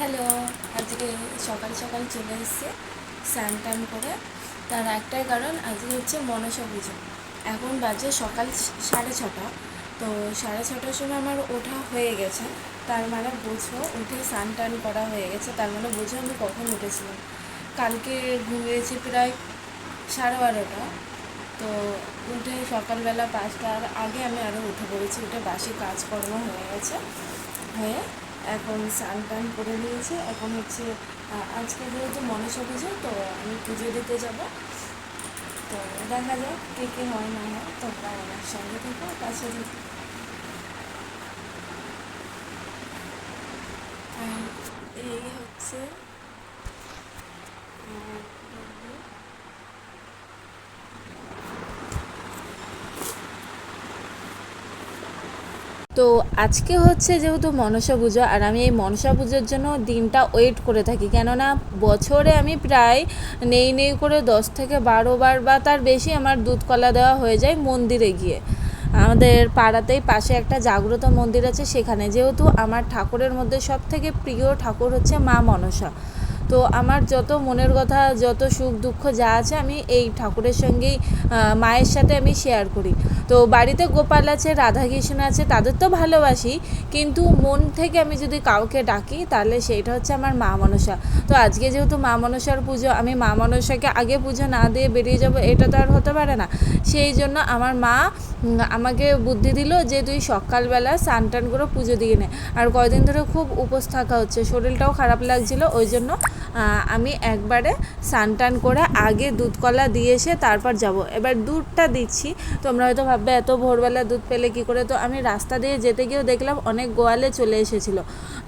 Hello, আজকে সকাল সকাল চলে এসছে স্নান টান করে। তার একটাই কারণ, আজকে হচ্ছে মনসা পুজো। এখন বাজে সকাল সাড়ে ছটা। তো সাড়ে ছটার সময় আমার ওঠা হয়ে গেছে। তার মানে বুঝো উঠে স্নান টান করা হয়ে গেছে। তার মানে বুঝো আমি কখন উঠেছিলাম। কালকে ঘুমিয়েছি প্রায় সাড়ে বারোটা। তো উঠে সকালবেলা পাঁচটার আগে আমি আরও উঠে পড়েছি। উঠে বাসি কাজকর্ম হয়ে গেছে। হয়ে এখন টান করে নিয়েছে। এখন হচ্ছে আজকে যেহেতু মনসা পুজো, তো আমি পুজো দিতে যাব। তো দেখা যাক কে কে হয় না হয়, তোমরা আমার সঙ্গে থেকো কাছে থেকো। এই হচ্ছে আমার বাবু। তো আজকে হচ্ছে যেহেতু মনসা পুজো, আর আমি এই মনসা পুজোর জন্য দিনটা ওয়েট করে থাকি। কেননা বছরে আমি প্রায় নেই নেই করে দশ থেকে বারো বার বা তার বেশি আমার দুধ কলা দেওয়া হয়ে যায় মন্দিরে গিয়ে। আমাদের পাড়াতেই পাশে একটা জাগ্রত মন্দির আছে, সেখানে যেহেতু আমার ঠাকুরের মধ্যে সব থেকে প্রিয় ঠাকুর হচ্ছে মা মনসা। তো আমার যত মনের কথা, যত সুখ দুঃখ যা আছে আমি এই ঠাকুরের সঙ্গেই মায়ের সাথে আমি শেয়ার করি। তো বাড়িতে গোপাল আছে, রাধাকৃষ্ণ আছে, তাদের তো ভালোবাসি। কিন্তু মন থেকে আমি যদি কাউকে ডাকি, তাহলে সেইটা হচ্ছে আমার মা মনসা। তো আজকে যেহেতু মা মনসার পুজো, আমি মা মনসাকে আগে পুজো না দিয়ে বেরিয়ে যাব, এটা তো আর হতে পারে না। সেই জন্য আমার মা আমাকে বুদ্ধি দিল যে তুই সকালবেলা স্নান টান করে পুজো দিয়ে নে। আর কয়দিন ধরে খুব উপোস থাকা হচ্ছে, শরীরটাও খারাপ লাগছিল, ওই জন্য আমি একবারে স্নান টান করে আগে দুধ কলা দিয়ে এসে তারপর যাব। এবার দুধটা দিচ্ছি। তোমরা হয়তো ভাববে, এত ভোরবেলা দুধ পেলে কি করে? তো আমি রাস্তা দিয়ে যেতে গিয়েও দেখলাম অনেক গোয়ালে চলে এসেছিল।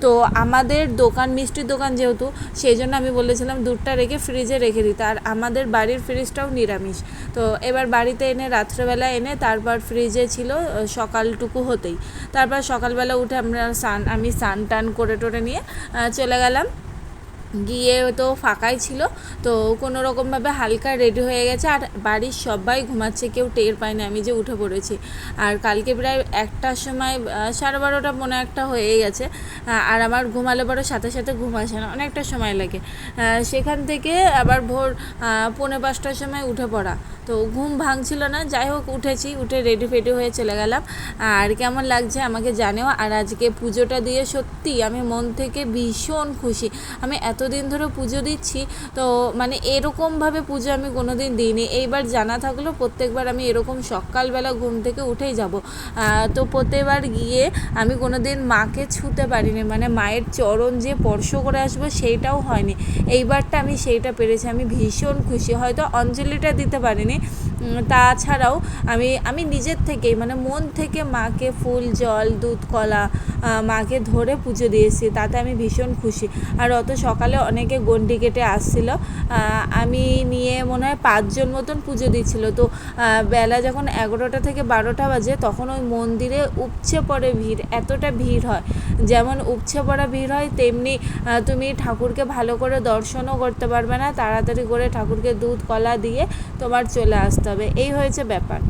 তো আমাদের দোকান, মিষ্টির দোকান যেহেতু, সেই জন্য আমি বলেছিলাম দুধটা রেখে ফ্রিজে রেখে দিতে। আর আমাদের বাড়ির ফ্রিজটাও নিরামিষ। তো এবার বাড়িতে এনে, রাত্রেবেলা এনে তারপর ফ্রিজে ছিল সকালটুকু হতেই। তারপর সকালবেলা উঠে আমরা স্নান, আমি স্নান টান করে টোরে নিয়ে চলে গেলাম। গিয়ে তো ফাঁকাই ছিল, তো কোনো রকমভাবে হালকা রেডি হয়ে গেছে। আর বাড়ির সবাই ঘুমাচ্ছে, কেউ টের পায় না, আমি যে উঠে পড়েছি। আর কালকে প্রায় একটার সময় সাড়ে বারোটা মনে একটা হয়ে গেছে। আর আমার ঘুমালে পরে সাথে সাথে ঘুম আসে না, অনেকটা সময় লাগে। সেখান থেকে আবার ভোর পৌনে পাঁচটার সময় উঠে পড়া। তো ঘুম ভাঙছিল না, যাই হোক উঠেছি, উঠে রেডি ফেডি হয়ে চলে গেলাম। আর কেমন লাগছে আমাকে জানেও। আর আজকে পুজোটা দিয়ে সত্যি আমি মন থেকে ভীষণ খুশি। আমি এতদিন ধরে পুজো দিচ্ছি, তো মানে এরকমভাবে পুজো আমি কোনো দিন দিইনি। এইবার জানা থাকল প্রত্যেকবার আমি এরকম সকালবেলা ঘুম থেকে উঠেই যাব। তো প্রত্যেকবার গিয়ে আমি কোনো দিন মাকে ছুতে পারিনি। মানে মায়ের চরণ যে স্পর্শ করে আসব সেইটাও হয়নি। এইবারটা আমি সেইটা পেরেছি। আমি ভীষণ খুশি। হয়তো অঞ্জলিটা দিতে পারিনি। তাছাড়াও আমি আমি নিজের থেকেই মানে মন থেকে মাকে ফুল, জল, দুধ, কলা মাকে ধরে পুজো দিয়েছি। তাতে আমি ভীষণ খুশি। আর অত সকালে অনেকে গন্ডি কেটে আসছিল। আমি নিয়ে মনে হয় পাঁচজন মতন পুজো দিচ্ছিল। তো বেলা যখন এগারোটা থেকে বারোটা বাজে তখন ওই মন্দিরে উপচে পড়ে ভিড়, এতটা ভিড় হয়। যেমন উপচে পড়া ভিড় হয়, তেমনি তুমি ঠাকুরকে ভালো করে দর্শনও করতে পারবে না। তাড়াতাড়ি করে ঠাকুরকে দুধ কলা দিয়ে তোমার চলে আসতে হবে। এই হয়েছে ব্যাপার।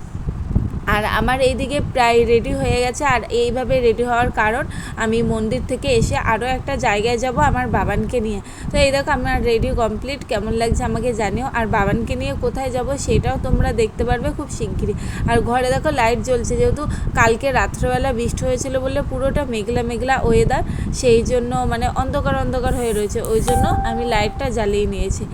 আর আমার এইদিকে প্রায় রেডি হয়ে গেছে আর এইভাবে রেডি হওয়ার কারণ আমি মন্দির থেকে এসে আরও একটা জায়গায় যাব আমার বাবানকে নিয়ে। তো এই দেখো আমার রেডি কমপ্লিট কেমন লাগছে আমাকে জানিও। আর বাবানকে নিয়ে কোথায় যাব সেটাও তোমরা দেখতে পারবে খুব শিগগিরই। আর ঘরে দেখো লাইট জ্বলছে, যেহেতু কালকে রাত্রেবেলা বৃষ্টি হয়েছিল বলে পুরোটা মেঘলা মেঘলা ওয়েদার সেই জন্য মানে অন্ধকার অন্ধকার হয়ে রয়েছে, ওই জন্য আমি লাইটটা জ্বালিয়ে নিয়েছি।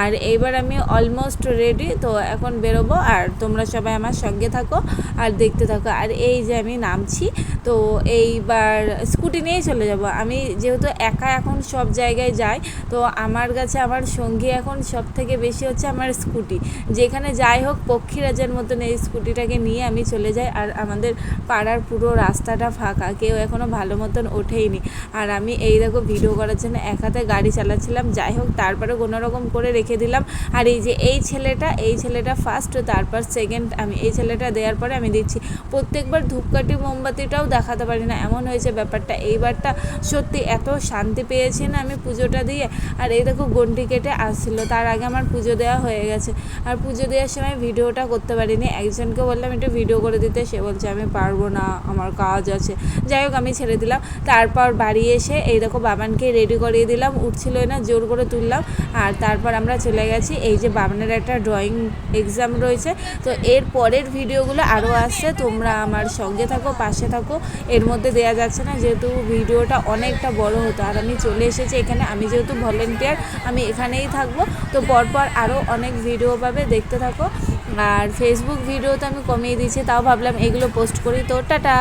আর এইবার আমি অলমোস্ট রেডি তো এখন বেরোবো। আর তোমরা সবাই আমার সঙ্গে থাকো। আর দেখতে থাকো। আর এই যে আমি নামছি, তো এইবার স্কুটি নিয়েই চলে যাব। আমি যেহেতু একা এখন সব জায়গায় যাই, তো আমার কাছে আমার সঙ্গী এখন সব থেকে বেশি হচ্ছে আমার স্কুটি। যেখানে যাই হোক, পক্ষীরাজের মতন এই স্কুটিটাকে নিয়ে আমি চলে যাই। আর আমাদের পাড়ার পুরো রাস্তাটা ফাঁকা, কেউ এখনও ভালো মতন ওঠেইনি। আর আমি এই দেখো ভিডিও করার জন্য এক হাতে গাড়ি চালাচ্ছিলাম। যাই হোক তারপরে কোনো রকম করে রেখে দিলাম। আর এই যে এই ছেলেটা এই ছেলেটা ফার্স্ট তারপর সেকেন্ড আমি এই ছেলেটা দেওয়ার পরে আমি দিচ্ছি প্রত্যেকবার ধূপকাঠি মোমবাতিটাও দেখাতে পারি না। এমন হয়েছে ব্যাপারটা। এইবারটা সত্যি এত শান্তি পেয়েছি না আমি পুজোটা দিয়ে। আর এই দেখো গন্ডি কেটে আসছিল। তার আগে আমার পুজো দেওয়া হয়ে গেছে। আর পুজো দেওয়ার সময় ভিডিওটা করতে পারিনি। একজনকে বললাম, একটু ভিডিও করে দিতে। সে বলছে, আমি পারব না, আমার কাজ আছে। যাই হোক, আমি ছেড়ে দিলাম। তারপর বাড়ি এসে এই দেখো বাবানকে রেডি করিয়ে দিলাম। উঠছিল না, জোর করে তুললাম। আর তারপর আমরা চলে গেছি। এই যে বাবানের একটা ড্রয়িং এক্সাম রয়েছে। তো এর পরের ভিডিওগুলো আরও আসছে তোমরা আমার সঙ্গে থাকো, পাশে থাকো। এর মধ্যে দেওয়া যাচ্ছে না, যেহেতু ভিডিওটা অনেকটা বড় হতো, আর আমি চলে এসেছি এখানে। আমি যেহেতু ভলেন্টিয়ার, আমি এখানেই থাকব। তো পরপর আরও অনেক ভিডিও পাবে, দেখতে থাকো। আর ফেসবুক ভিডিও তো আমি কমিয়ে দিয়েছি, তাও ভাবলাম এগুলো পোস্ট করি। তো টাটা!